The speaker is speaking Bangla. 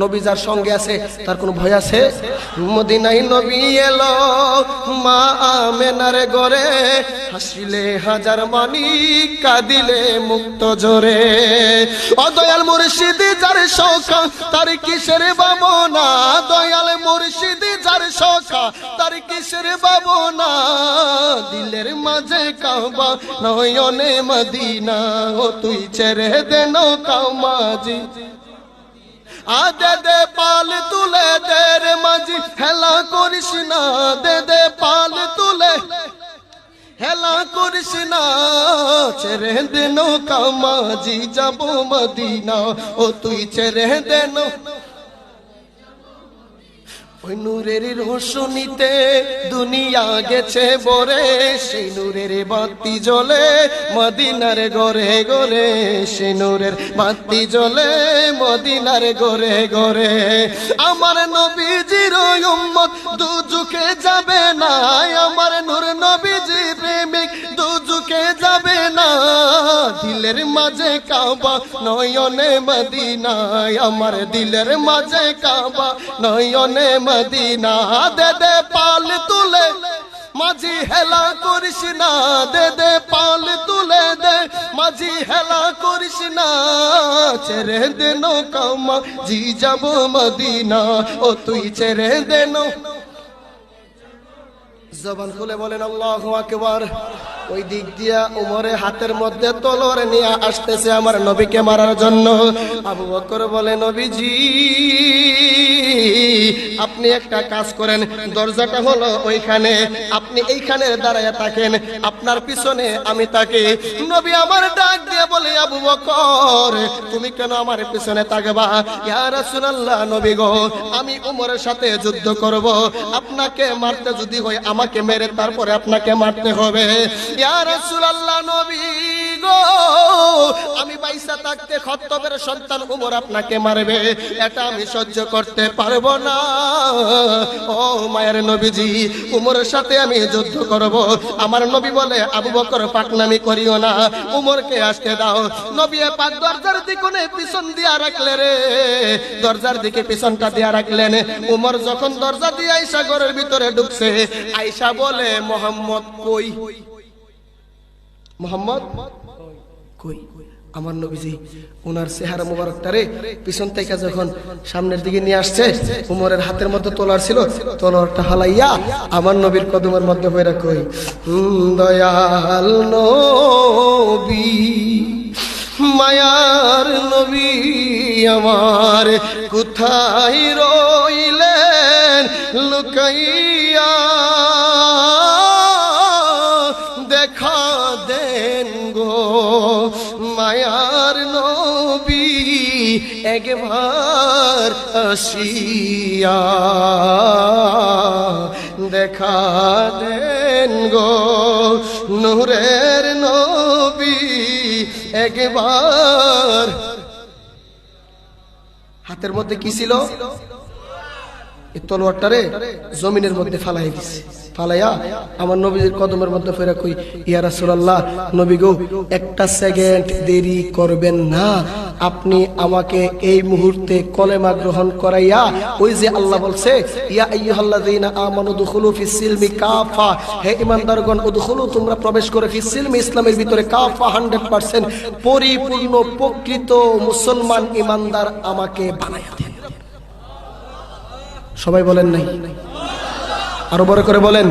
নবী যার সঙ্গে আছে, তার কোনো ভয় আছে? মদিনাই নবী এলো, মা আমেনার গরে হাসিলে হাজার মানি কাঁদিলে মুক্ত জোরে অদয়াল মুর্শিদি, যার সখা তার কিসের বাবনা দয়াল মুর্শিদি, যার সখা তার কিসের বাবনা দিলের মাঝে কাবা, নয়নে মদিনা, ও তুই ছেড়ে দেন কামাজি আদে দে পাল তুলে দে রে মাঝি, হেলা করিস না দে দে পাল তুলে। হেলা করিস না, ছেড়ে দেন কামাজি যাব মদিনা। ও তুই ছেড়ে দেন ওই নূরের রোশনিতে দুনিয়া গেছে বরে সেই নূরের বাতি জ্বলে মদিনার গরে গরে সেই নূরের বাতি জ্বলে মদিনার গরে গরে আমার নবীজির উম্মত দুজুকে যাবে না আমার নূর দুজুকে যাবে না। দিলের মাঝে কাবা, নয়নে মদিনায়। আমার দিলের মাঝে কাবা, নয়নে মদিনা। দে দে পাল তুলে মাঝি হেলা করিস না। দে দে পাল তুলে দে মাঝি হেলা করিস না। ছেড়ে দে কামা জি যাব মদিনা। ও তুই ছেড়ে দে নৌ জবান খুলে বলেন, আল্লাহু আকবার। ওই দিক দিয়া উমরে হাতের মধ্যে তলোয়ার নিয়ে আসতেছে আমার নবীকে মারার জন্য। আবু বকর বলে, নবীজি, আপনি একটা কাজ করেন, দরজাটা হলো ওইখানে। আপনি এইখানে দাঁড়ায় থাকেন, আপনার পিছনে আমি তাকে নবী আমার ডাক বলে, আবু বকর, তুমি কেন আমার পিছনে তাকবা? ইয়া রাসূলুল্লাহ, নবী গো, আমি উমরের সাথে যুদ্ধ করব। আপনাকে মারতে যদি হয়, আমাকে মেরে তারপরে আপনাকে মারতে হবে। ইয়া রাসূলুল্লাহ, নবী গো বাইসা থাকতে খত্তবের সন্তান উমর আপনাকে মারবে। এটা আমি সহ্য করতে পারব না। ও মায়ের নবীজি, উমরের সাথে আমি যুদ্ধ করব। আমার নবী বলে, আবু বকর, পাকনামি করিও না। উমরকে আসতে দাও। নবী পাক দরজার দিকে পিছন দিয়া রাখলে রে। দরজার দিকে পিছনটা দিয়া রাখলেন। উমর যখন দরজা দিয়ে আইসা ঘরের ভিতরে ঢুকছে, আইসা বলে, মোহাম্মদ কই? মোহাম্মদ কই? আমার নবীজি ওনার চেহারা মোবারকটারে পিছন থেকে যখন সামনের দিকে নিয়ে আসছে উমরের হাতের মধ্যে তোলার ছিল তোলারটা হালাইয়া আমার নবীর কদমের মধ্যে হয়ে হুম, দয়াল নবী মায়ার নবী আমার কোথায় রইলেন লুকাইয়া নবী একবার আসিয়া দেখা দেন গো নূরের নবী একবার। হাতের মধ্যে কি ছিল? এই তলোয়ারটারে জমিনের মধ্যে ফালাই দিছে। ফালাইয়া আমার কদমের মধ্যে ফেরা কই, ইয়া রাসূলুল্লাহ নবী গো একটা সেকেন্ড দেরি করবেন না। আপনি আমাকে এই মুহূর্তে কলেমা গ্রহণ করাইয়া ওই যে আল্লাহ বলছে, ইয়া আইয়ুহাল্লাযীনা আমানু দুখুলু কাফা। হে ঈমানদারগণ উদখুলু, তোমরা প্রবেশ করে ফিস সিলমি ইসলামের ভিতরে কাফা 100% পরিপূর্ণ প্রকৃত মুসলমান ঈমানদার আমাকে বানাইয়া দেন। সবাই বলেন নাই? আরও বড় করে বলেন।